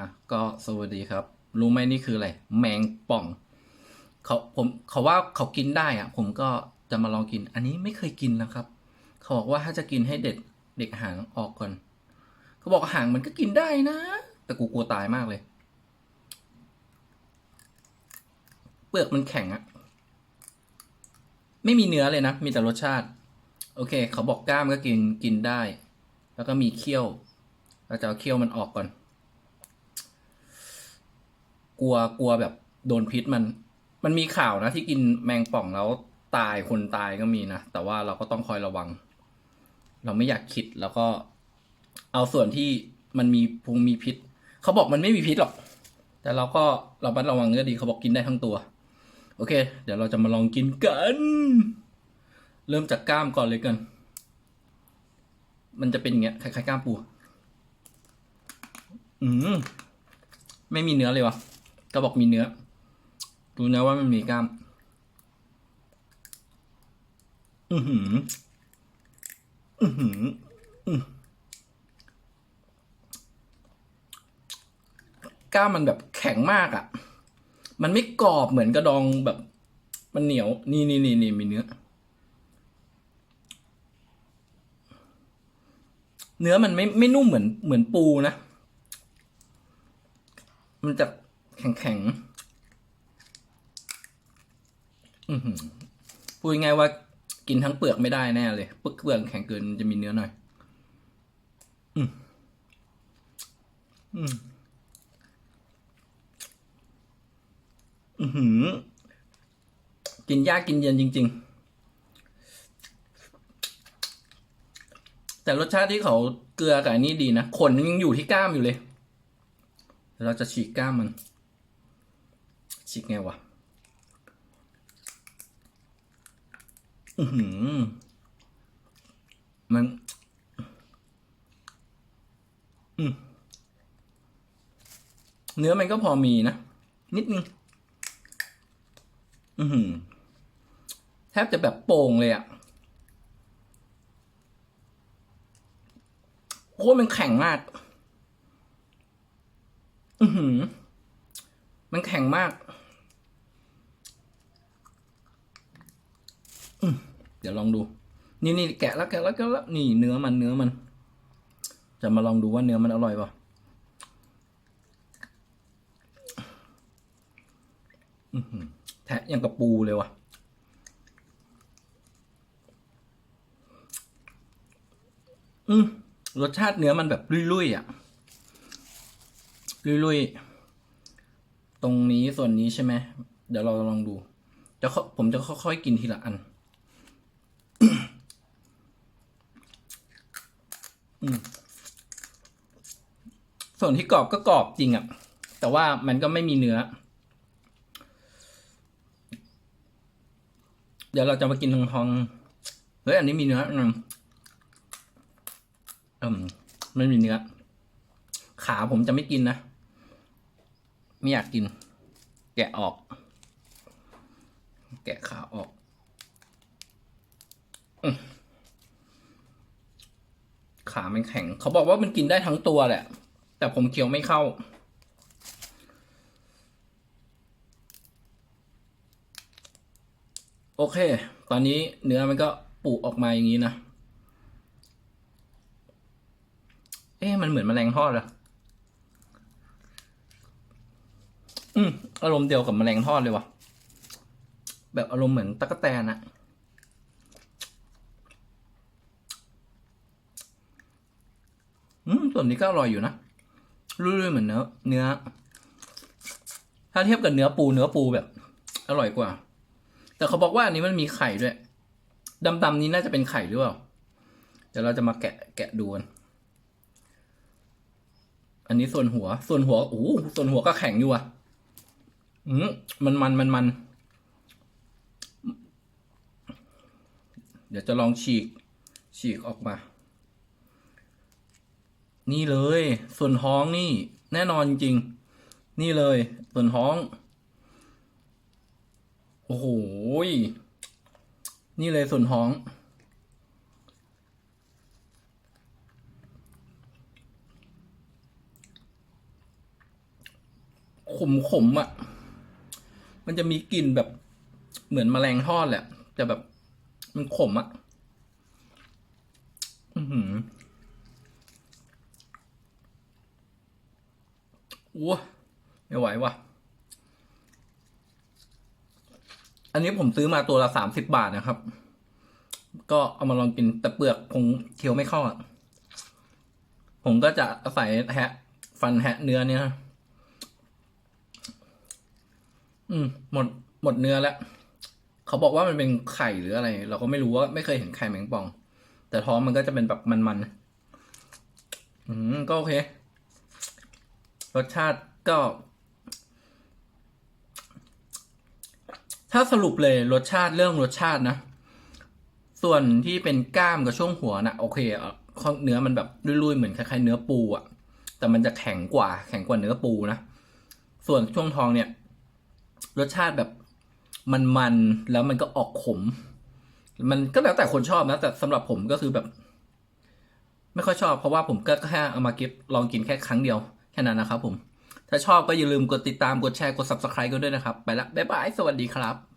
อะก็สวัสดีครับ รู้ไหมนี่คืออะไร แมงป่องเขาผมเขาว่าเขากินได้อะ ผมก็จะมาลองกิน อันนี้ไม่เคยกินนะครับ เขาบอกว่าถ้าจะกินให้เด็ดเด็กหางออกก่อน เขาบอกหางมันก็กินได้นะ แต่กูกลัวตายมากเลย เปลือกมันแข็งอะไม่มีเนื้อเลยนะ มีแต่รสชาติ โอเค เขาบอกกล้ามก็กินกินได้ แล้วก็มีเขี้ยว เราจะเอาเขี้ยวมันออกก่อน กลัวกลัวแบบโดนพิษมัน มันมีข่าวนะที่กินแมงป่องแล้วตายคนตายก็มีนะ แต่ว่าเราก็ต้องคอยระวัง เราไม่อยากคิดแล้วก็เอาส่วนที่มันมีพุงมีพิษ เขาบอกมันไม่มีพิษหรอก แต่เราก็เราบัดระวังก็ดีเขาบอกกินได้ทั้งตัว โอเค เดี๋ยวเราจะมาลองกินกัน เริ่มจากกล้ามก่อนเลยกัน มันจะเป็นอย่างเงี้ยคล้ายๆกล้ามปู อืมไม่มีเนื้อเลยวะ ก็บอกมีเนื้อ ดูนะว่ามันมีกล้าม อือหือ อือหือกล้ามมันแบบแข็งมากอะ่ะ มันไม่กรอบเหมือนกระดองแบบ มันเหนียว นี่นี่นี่นี่มีเนื้อ เนื้อมันไม่ไม่นุ่มเหมือนเหมือนปูนะ มันจะ แข็งๆพูดง่ายว่ากินทั้งเปลือกไม่ได้แน่เลยเปลือกเปลือกแข็งเกินจะมีเนื้อหน่อย อืมอืมอือหือกินยากกินเย็นจริง ๆแต่รสชาติที่เขาเกลือกับอันนี้ดีนะขนยังอยู่ที่กล้ามอยู่เลยเดี๋ยวเราจะฉีกกล้ามมัน ฉีกไงวะอือหือมัน อืมเนื้อมันก็พอมีนะ นิดนึง อือหือแทบจะแบบโป่งเลยอะโคตรมันแข็งมาก อือหือ มันแข็งมาก อืม เดี๋ยวลองดู นี่นี่แกะแล้วแกะแล้วแกะแล้วนี่เนื้อมันเนื้อมัน จะมาลองดูว่าเนื้อมันอร่อยป่ะแทะยังกับปูเลยว่ะอืมรสชาติเนื้อมันแบบลุยๆอะลุยๆตรงนี้ส่วนนี้ใช่ไหมเดี๋ยวเราลองดูจะค่อยผมจะค่อยๆกินทีละอัน อืม ส่วนที่กรอบก็กรอบจริงอะ่ะ แต่ว่ามันก็ไม่มีเนื้อ เดี๋ยวเราจะมากินทองทองเฮ้ยอันนี้มีเนื้ออืมอืมไม่มีเนื้อ ขาผมจะไม่กินนะ ไม่อยากกิน แกะออก แกะขาออกอขามันแข็ง เขาบอกว่ามันกินได้ทั้งตัวแหละ แต่ผมเคี้ยวไม่เข้า โอเค ตอนนี้เนื้อมันก็ปุออกมาอย่างนี้นะ เอ๊ะมันเหมือนมแมลงทอดเหรออืมอารมณ์เดียวกับมแมลงทอดเลยว่ะ แบบอารมณ์เหมือนตะกแตนอะอืมส่วนนี้ก็อร่อยอยู่นะ รุ่ยๆเหมือนเนื้อเนื้อ ถ้าเทียบกับเนื้อปูเนื้อปูแบบ อร่อยกว่า แต่เขาบอกว่าอันนี้มันมีไข่ด้วยดำๆนี้น่าจะเป็นไข่หรือเปล่าเดี๋ยวเราจะมาแกะแกะดูกันอันนี้ส่วนหัว ส่วนหัวโอ้ส่วนหัวก็แข็งอยู่อะอืมมันมันมันมัน เดี๋ยวจะลองฉีก ฉีกออกมา นี่เลย ส่วนท้องนี่แน่นอนจริง นี่เลย ส่วนท้อง โอ้โหนี่เลยส่วนท้อง ขมขมๆอะ มันจะมีกลิ่นแบบเหมือนแมลงทอดแหละแต่แบบ มันขมอะ อือหือ อ้วไม่ไหวว่ะ อันนี้ผมซื้อมาตัวละสามสิบบาทนะครับ ก็เอามาลองกินแต่เปลือกคงเคี้ยวไม่เข้าอะ ผมก็จะอาศัยแฮะ ฟันแฮะเนื้อเนี่ยอืม หมดหมดเนื้อแล้ว เขาบอกว่ามันเป็นไข่หรืออะไร เราก็ไม่รู้ว่าไม่เคยเห็นไข่แมงป่อง แต่ท้องมันก็จะเป็นแบบมันๆอืมก็โอเค รสชาติก็ ถ้าสรุปเลยรสชาติเรื่องรสชาตินะ ส่วนที่เป็นกล้ามกับช่วงหัวนะโอเคเนื้อมันแบบลุยๆเหมือนคล้ายๆเนื้อปูอะแต่มันจะแข็งกว่าแข็งกว่าเนื้อปูนะ ส่วนช่วงท้องเนี่ย รสชาติแบบมันๆแล้วมันก็ออกขม มันก็แล้วแต่คนชอบนะ แต่สำหรับผมก็คือแบบ ไม่ค่อยชอบเพราะว่าผมก็แค่เอามาก็บลองกินแค่ครั้งเดียว ค่นั้นนะครับผม ถ้าชอบก็อย่าลืมกดติดตามกดแชร์กด subscribe กันด้วยนะครับ ไปละบ๊ายบาย สวัสดีครับ